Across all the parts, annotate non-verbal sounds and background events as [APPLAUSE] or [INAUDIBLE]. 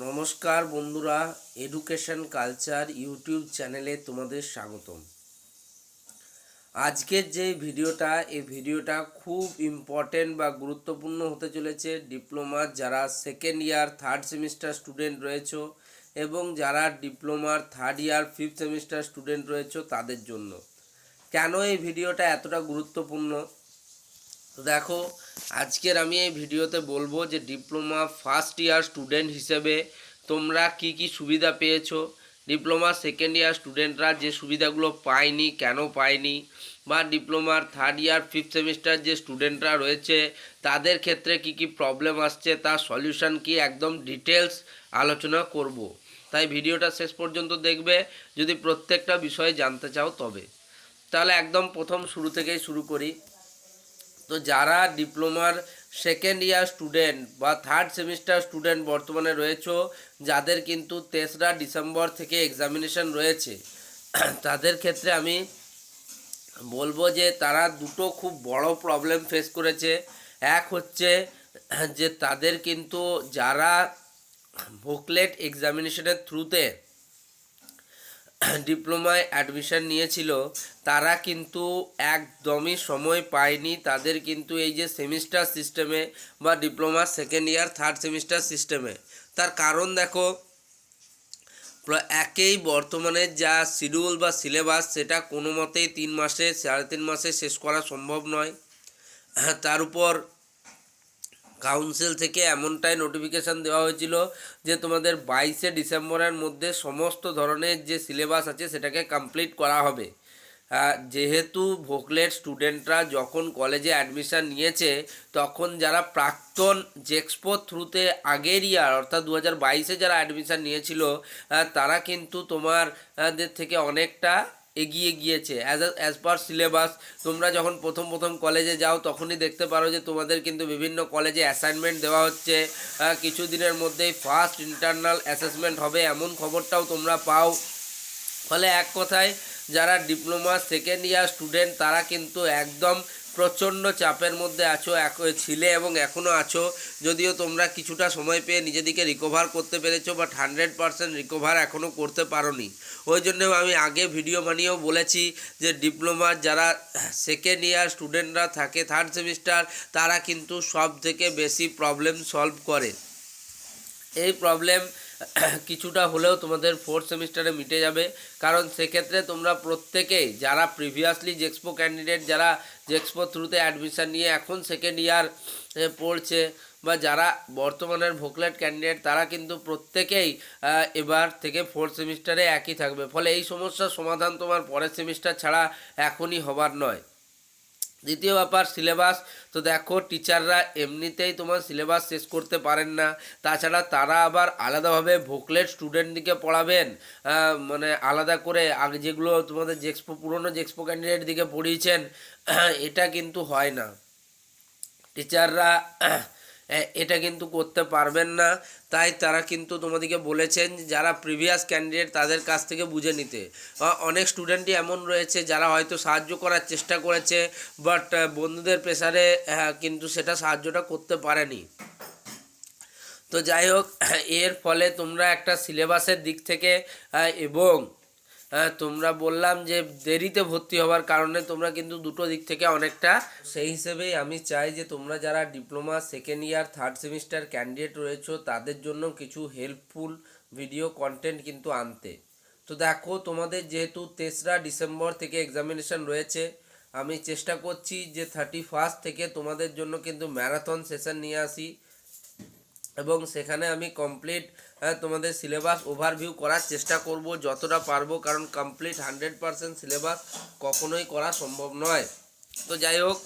নমস্কার বন্ধুরা education culture YouTube চ্যানেলে তোমাদের স্বাগতম। আজকের যে ভিডিওটা, এই ভিডিওটা খুব ইম্পর্টেন্ট বা গুরুত্বপূর্ণ হতে চলেছে। ডিপ্লোমার যারা second year third semester student রয়েছে এবং যারা ডিপ্লোমার third year fifth semester student রয়েছে তাদের জন্য। কেন এই ভিডিওটা এতটা গুরুত্বপূর্ণ? তো দেখো, আজকের আমি এই ভিডিওতে বলব যে ডিপ্লোমা ফার্স্ট ইয়ার স্টুডেন্ট হিসেবে তোমরা কি কি সুবিধা পেয়েছ? ডিপ্লোমা সেকেন্ড ইয়ার স্টুডেন্টরা যে সুবিধাগুলো পায়নি, কেন পায়নি? বা ডিপ্লোমার থার্ড ইয়ার ফিফথ সেমিস্টার যে স্টুডেন্টরা রয়েছে, তাদের ক্ষেত্রে কি কি প্রবলেম আসছে, তার সলিউশন কি একদম ডিটেলস আলোচনা করব। তাই ভিডিওটা শেষ পর্যন্ত দেখবে, যদি প্রত্যেকটা বিষয়ে জানতে চাও তবে। তাহলে একদম প্রথম শুরু থেকেই শুরু করি। তো যারা ডিপ্লোমার সেকেন্ড ইয়ার স্টুডেন্ট বা থার্ড সেমিস্টার স্টুডেন্ট বর্তমানে রয়েছে, যাদের কিন্তু তেসরা ডিসেম্বর থেকে এক্সামিনেশন রয়েছে, তাদের ক্ষেত্রে আমি বলব যে তারা দুটো খুব বড় প্রবলেম ফেস করেছে। এক হচ্ছে যে তাদের কিন্তু যারা ভোকলেট এক্সামিনেশনের থ্রুতে ডিপ্লোমায় অ্যাডমিশন নিয়েছিল, তারা কিন্তু একদমই সময় পায়নি। তাদের কিন্তু এই যে সেমিস্টার সিস্টেমে বা diploma second year, third semester সিস্টেমে, তার কারণ দেখো একেই বর্তমানে যা শিডিউল বা সিলেবাস, সেটা কোনো মতেই তিন মাসে, সাড়ে তিন মাসে শেষ করা সম্ভব নয়। তার উপর কাউন্সিল থেকে এমনটাই নোটিফিকেশান দেওয়া হয়েছিল যে তোমাদের বাইশে ডিসেম্বরের মধ্যে সমস্ত ধরনের যে সিলেবাস আছে সেটাকে কমপ্লিট করা হবে। যেহেতু ভোকলের স্টুডেন্টরা যখন কলেজে অ্যাডমিশান নিয়েছে, তখন যারা প্রাক্তন জেক্সপো থ্রুতে আগের ইয়ার অর্থাৎ দু হাজার বাইশে যারা অ্যাডমিশান নিয়েছিল তারা কিন্তু তোমার থেকে অনেকটা এগিয়ে গিয়েছে। অ্যাজ অ্যাজ পার সিলেবাস তোমরা যখন প্রথম প্রথম কলেজে যাও, তখনই দেখতে পারো যে তোমাদের কিন্তু বিভিন্ন কলেজে অ্যাসাইনমেন্ট দেওয়া হচ্ছে। কিছু দিনের মধ্যেই ফার্স্ট ইন্টারনাল অ্যাসেসমেন্ট হবে, এমন খবরটাও তোমরা পাও। ফলে এক কথায়, যারা ডিপ্লোমা সেকেন্ড ইয়ার স্টুডেন্ট তারা কিন্তু একদম প্রচণ্ড চাপের মধ্যে আছো, এক ছিলে এবং এখনও আছো। যদিও তোমরা কিছুটা সময় পেয়ে নিজেদিকে রিকভার করতে পেরেছ বাট হান্ড্রেড পারসেন্ট রিকভার এখনও করতে পারোনি। ওই জন্য আমি আগে ভিডিও বানিয়েও বলেছি যে ডিপ্লোমার যারা সেকেন্ড ইয়ার স্টুডেন্টরা থাকে থার্ড সেমিস্টার তারা কিন্তু সব থেকে বেশি প্রবলেম সলভ করে। এই প্রবলেম কিছুটা হলেও তোমাদের ফোর্থ সেমিস্টারে মিটে যাবে। কারণ সেক্ষেত্রে তোমরা প্রত্যেকেই যারা প্রিভিয়াসলি জেক্সপো ক্যান্ডিডেট যারা জেক্সপো থ্রুতে অ্যাডমিশান নিয়ে এখন সেকেন্ড ইয়ার পড়ছে, বা যারা বর্তমানের ভোকলেট ক্যান্ডিডেট তারা কিন্তু প্রত্যেকেই এবার থেকে ফোর্থ সেমিস্টারে একই থাকবে। ফলে এই সমস্যার সমাধান তোমার পরের সেমিস্টার ছাড়া এখনই হবার নয়। দ্বিতীয় ব্যাপার, সিলেবাস। তো দেখো, টিচাররা এমনিতেই তোমার সিলেবাস শেষ করতে পারেন না। তাছাড়া তারা আবার আলাদাভাবে ভোকলেট স্টুডেন্টদিকে পড়াবেন। মানে আলাদা করে আগে যেগুলো তোমাদের জেক্সপো পুরনো জেক্সপো ক্যান্ডিডেট দিকে পড়িয়েছেন, [CLEARS THROAT] এটা কিন্তু হয় না। টিচাররা এটা কিন্তু করতে পারবেন না। তাই তারা কিন্তু তোমাদেরকে বলেছেন যারা প্রিভিয়াস ক্যান্ডিডেট তাদের কাছ থেকে বুঝে নিতে। অনেক স্টুডেন্টই এমন রয়েছে যারা হয়তো সাহায্য করার চেষ্টা করেছে বাট বন্ধুদের প্রেসারে কিন্তু সেটা সাহায্যটা করতে পারেনি। তো যাই হোক, এর ফলে তোমরা একটা সিলেবাসের দিক থেকে এবং আহ, তোমরা বললাম যে দেরিতে ভর্তি হওয়ার কারণে তোমরা কিন্তু দুটো দিক থেকে অনেকটা সেই হিসেবেই আমি চাই যে তোমরা যারা diploma second year third semester candidate রয়েছো তাদের জন্য কিছু হেল্পফুল ভিডিও কন্টেন্ট কিন্তু আনতে। তো দেখো তোমাদের যেহেতু তেসরা ডিসেম্বর থেকে এক্সামিনেশন রয়েছে আমি চেষ্টা করছি যে থার্টি ফার্স্ট থেকে তোমাদের জন্য কিন্তু ম্যারাথন সেশন নিয়ে আসি এবং সেখানে আমি কমপ্লিট তোমাদের সিলেবাস ওভারভিউ করার চেষ্টা করব যতটা পারব কারণ কমপ্লিট হান্ড্রেড পারসেন্ট সিলেবাস কখনোই করা সম্ভব নয়। তো যাই হোক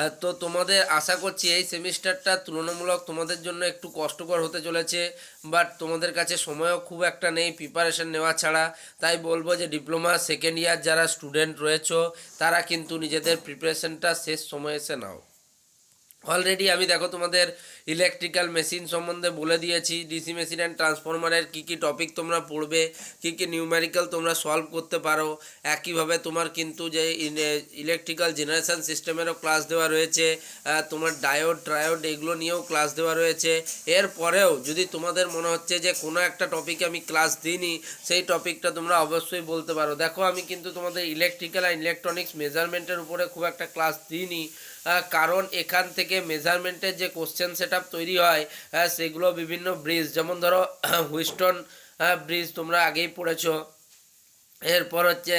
আহ, তো তোমাদের আশা করছি এই সেমিস্টারটা তুলনামূলক তোমাদের জন্য একটু কষ্টকর হতে চলেছে বাট তোমাদের কাছে সময়ও খুব একটা নেই প্রিপারেশন নেওয়া ছাড়া। তাই বলব যে ডিপ্লোমা সেকেন্ড ইয়ার যারা স্টুডেন্ট রয়েছো তারা কিন্তু নিজেদের প্রিপারেশনটা শেষ সময় এসে নাও। অলরেডি আমি দেখো তোমাদের ইলেকট্রিক্যাল মেশিন সম্বন্ধে বলে দিয়েছি ডিসি মেশিন অ্যান্ড ট্রান্সফরমারের কী কী টপিক তোমরা পড়বে, কী কী নিউমেরিক্যাল তোমরা সলভ করতে পারো, একইভাবে তোমার কিন্তু যে ইলেকট্রিক্যাল জেনারেশান সিস্টেমেরও ক্লাস দেওয়া রয়েছে তোমার ডায়োড ট্রায়োড এগুলো নিয়েও ক্লাস দেওয়া রয়েছে। এরপরেও যদি তোমাদের মনে হচ্ছে যে কোনো একটা টপিকে আমি ক্লাস দিইনি, সেই টপিকটা তোমরা অবশ্যই বলতে পারো। দেখো আমি কিন্তু তোমাদের ইলেকট্রিক্যাল আর ইলেকট্রনিক্স মেজারমেন্টের উপরে খুব একটা ক্লাস দিইনি। কারণ এখান থেকে মেজারমেন্টের যে কোশ্চেন সেট তৈরি হয় সেগুলো বিভিন্ন ব্রিজ যেমন ধরো [CLEARS THROAT] হুইস্টন ব্রিজ তোমরা আগেই পড়েছো। এরপর হচ্ছে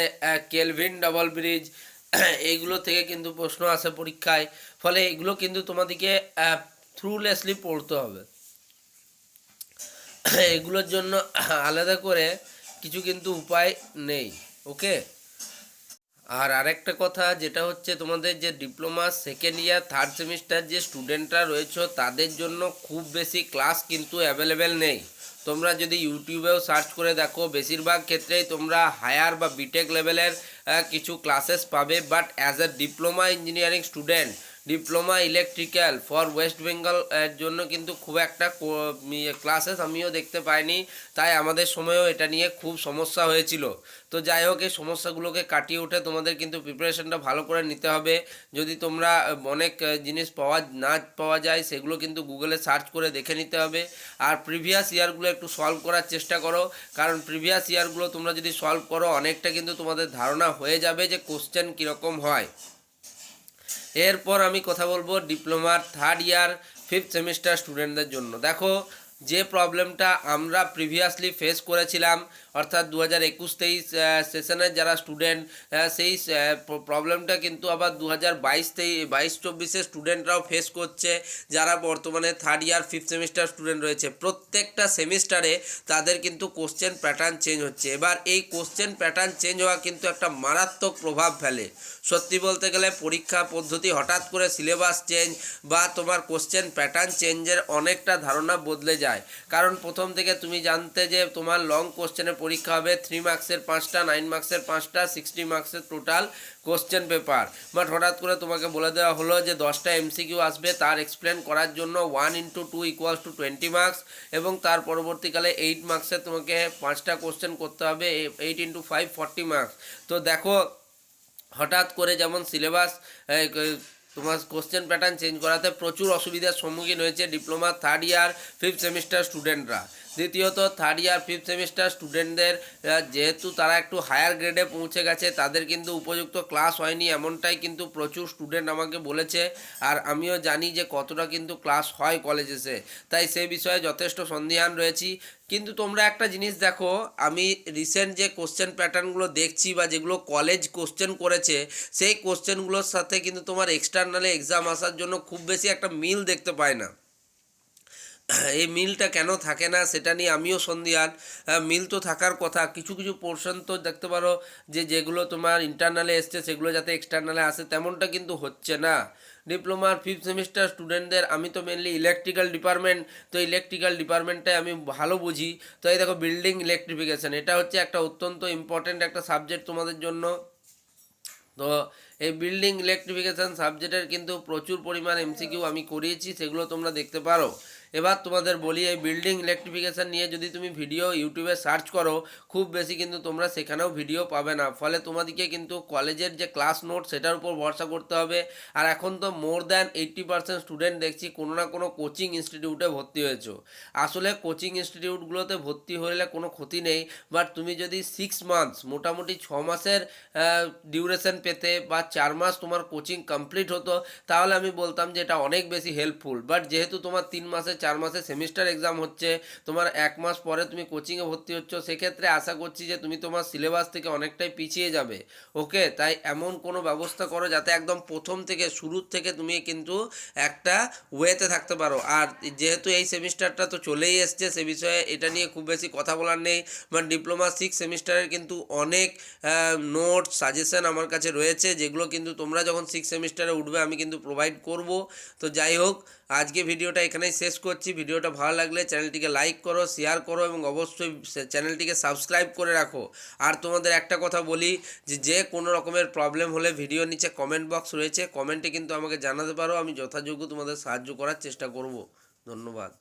কেলভিন ডাবল ব্রিজ এইগুলো থেকে কিন্তু প্রশ্ন আসে পরীক্ষায়। ফলে এগুলো কিন্তু তোমাদেরকে থ্রুলেসলি পড়তে হবে। [CLEARS THROAT] এগুলোর জন্য [CLEARS THROAT] আলাদা করে কিছু কিন্তু উপায় নেই ওকে আর আরেকটা কথা, যেটা হচ্ছে তোমাদের যে diploma second year third semester যে স্টুডেন্টরা রয়েছে, তাদের জন্য খুব বেশি ক্লাস কিন্তু অ্যাভেলেবেল নেই। তোমরা যদি ইউটিউবেও সার্চ করে দেখো, বেশিরভাগ ক্ষেত্রেই তোমরা হায়ার বা বিটেক লেভেলের কিছু ক্লাসেস পাবে but as a diploma engineering student diploma electrical for West Bengal এর জন্য কিন্তু খুব একটা ক্লাসেস আমিও দেখতে পাইনি। তাই আমাদের সময়েও এটা নিয়ে খুব সমস্যা হয়েছিল। তো যাই হোক, এই সমস্যাগুলোকে কাটিয়ে উঠে তোমাদের কিন্তু প্রিপারেশনটা ভালো করে নিতে হবে। যদি তোমরা অনেক জিনিস পাওয়া, না পাওয়া যায়, সেগুলো কিন্তু গুগলে সার্চ করে দেখে নিতে হবে। আর প্রিভিয়াস ইয়ারগুলো একটু সলভ করার চেষ্টা করো। কারণ প্রিভিয়াস ইয়ারগুলো তোমরা যদি সলভ করো, অনেকটা কিন্তু তোমাদের ধারণা হয়ে যাবে যে কোশ্চেন কীরকম হয়। এরপর আমি কথা বলব ডিপ্লোমার থার্ড ইয়ার ফিফথ সেমিস্টার স্টুডেন্টদের জন্য। দেখো যে প্রবলেমটা আমরা প্রিভিয়াসলি ফেস করেছিলাম, অর্থাৎ দু হাজার একুশ তেইশ সেশনের যারা স্টুডেন্ট সেই প্রবলেমটা কিন্তু আবার দু হাজার বাইশ তেইশ বাইশ চব্বিশের স্টুডেন্টরাও ফেস করছে, যারা বর্তমানে third year fifth semester student রয়েছে। প্রত্যেকটা সেমিস্টারে তাদের কিন্তু কোশ্চেন প্যাটার্ন চেঞ্জ হচ্ছে। এবার এই কোশ্চেন প্যাটার্ন চেঞ্জ হওয়া কিন্তু একটা মারাত্মক প্রভাব ফেলে। সত্যি বলতে গেলে পরীক্ষা পদ্ধতি হঠাৎ করে সিলেবাস চেঞ্জ বা তোমার কোশ্চেন প্যাটার্ন চেঞ্জের অনেকটা ধারণা বদলে যায় কারণ প্রথম থেকে তুমি জানতে যে তোমার লং কোশ্চেনের পরীক্ষা হবে থ্রি মার্কসের পাঁচটা নাইন মার্কসের পাঁচটা সিক্সটি মার্কসের টোটাল কোশ্চেন পেপার বাট হঠাৎ করে তোমাকে বলে দেওয়া হলো যে দশটা এমসিকিউ আসবে, তার এক্সপ্লেন করার জন্য one into two equals to twenty marks এবং তার পরবর্তীকালে এইট মার্কসে তোমাকে পাঁচটা কোশ্চেন করতে হবে eight into five forty marks তো দেখো, হঠাৎ করে যেমন সিলেবাস তোমার কোশ্চেন প্যাটার্ন চেঞ্জ করাতে প্রচুর অসুবিধার সম্মুখীন হয়েছে diploma third year fifth semester স্টুডেন্টরা দ্বিতীয়ত থার্ড ইয়ার ফিফথ সেমিস্টার স্টুডেন্টদের যেহেতু তারা একটু হায়ার গ্রেডে পৌঁছে গেছে, তাদের কিন্তু উপযুক্ত ক্লাস হয়নি, এমনটাই কিন্তু প্রচুর স্টুডেন্ট আমাকে বলেছে। আর আমিও জানি যে কতটা কিন্তু ক্লাস হয় কলেজেসে তাই সে বিষয়ে যথেষ্ট সন্দিহান রয়েছি। কিন্তু তোমরা একটা জিনিস দেখো, আমি রিসেন্ট যে কোশ্চেন প্যাটার্নগুলো দেখছি বা যেগুলো কলেজ কোশ্চেন করেছে, সেই কোশ্চেনগুলোর সাথে কিন্তু তোমার এক্সটার্নালে এক্সাম আসার জন্য খুব বেশি একটা মিল দেখতে পায় না। এই মিলটা কেন থাকে না সেটা নিয়ে আমিও আহ, মিল তো থাকার কথা। কিছু কিছু পোর্শন তো দেখতে পারো যে যেগুলো তোমার ইন্টারনালে এসছে সেগুলো যাতে এক্সটার্নালে আসে তেমনটা কিন্তু হচ্ছে না। ডিপ্লোমার ফিফথ সেমিস্টার স্টুডেন্টদের আমি তো মেনলি ইলেকট্রিক্যাল ডিপার্টমেন্ট তো ইলেকট্রিক্যাল ডিপার্টমেন্টটাই আমি ভালো বুঝি। তো এই দেখো বিল্ডিং ইলেকট্রিফিকেশান এটা হচ্ছে একটা অত্যন্ত ইম্পর্ট্যান্ট একটা সাবজেক্ট তোমাদের জন্য। তো এই বিল্ডিং ইলেকট্রিফিকেশান সাবজেক্টের কিন্তু প্রচুর পরিমাণ এমসিকিউ আমি করিয়েছি সেগুলো তোমরা দেখতে পারো। এবার তোমাদের বলি, এই বিল্ডিং ইলেকট্রিফিকেশান নিয়ে যদি তুমি ভিডিও ইউটিউবে সার্চ করো, খুব বেশি কিন্তু তোমরা সেখানেও ভিডিও পাবে না। ফলে তোমাদেরকে কিন্তু কলেজের যে ক্লাস নোট সেটার উপর ভরসা করতে হবে। আর এখন তো more than eighty percent student দেখছি, কোনো না কোনো কোচিং ইনস্টিটিউটে ভর্তি হয়েছো। আসলে কোচিং ইনস্টিটিউটগুলোতে ভর্তি হলে কোনো ক্ষতি নেই বাট তুমি যদি সিক্স মান্থস মোটামুটি ছ মাসের ডিউরেশন পেতে বা চার মাস তোমার কোচিং কমপ্লিট হতো, তাহলে আমি বলতাম যে এটা অনেক বেশি হেল্পফুল বাট যেহেতু তোমার তিন মাসে চার মাসে সেমিস্টার এক্সাম হচ্ছে, তোমার এক মাস পরে তুমি কোচিংয়ে ভর্তি হচ্ছ, সেক্ষেত্রে আশা করছি যে তুমি তোমার সিলেবাস থেকে অনেকটাই পিছিয়ে যাবে। ওকে তাই এমন কোনো ব্যবস্থা করো যাতে একদম প্রথম থেকে শুরুর থেকে তুমি কিন্তু একটা ওয়েতে থাকতে পারো। আর যেহেতু এই সেমিস্টারটা তো চলেই এসছে, সে বিষয়ে এটা নিয়ে খুব বেশি কথা বলার নেই। মানে ডিপ্লোমা সিক্স সেমিস্টারের কিন্তু অনেক নোট সাজেশন আমার কাছে রয়েছে, যেগুলো কিন্তু তোমরা যখন সিক্স সেমিস্টারে উঠবে, আমি কিন্তু প্রোভাইড করব। তো যাই হোক, আজকে ভিডিওটা এখানেই শেষ করছি। ভিডিওটা ভালো লাগলে চ্যানেলটিকে লাইক করো শেয়ার করো এবং অবশ্যই চ্যানেলটিকে সাবস্ক্রাইব করে রাখো। আর তোমাদের একটা কথা বলি যে যে কোনো রকমের প্রবলেম হলে ভিডিও নিচে কমেন্ট বক্স রয়েছে। কমেন্টে কিন্তু আমাকে জানাতে পারো। আমি যথাযোগ্য তোমাদের সাহায্য করার চেষ্টা করব। ধন্যবাদ।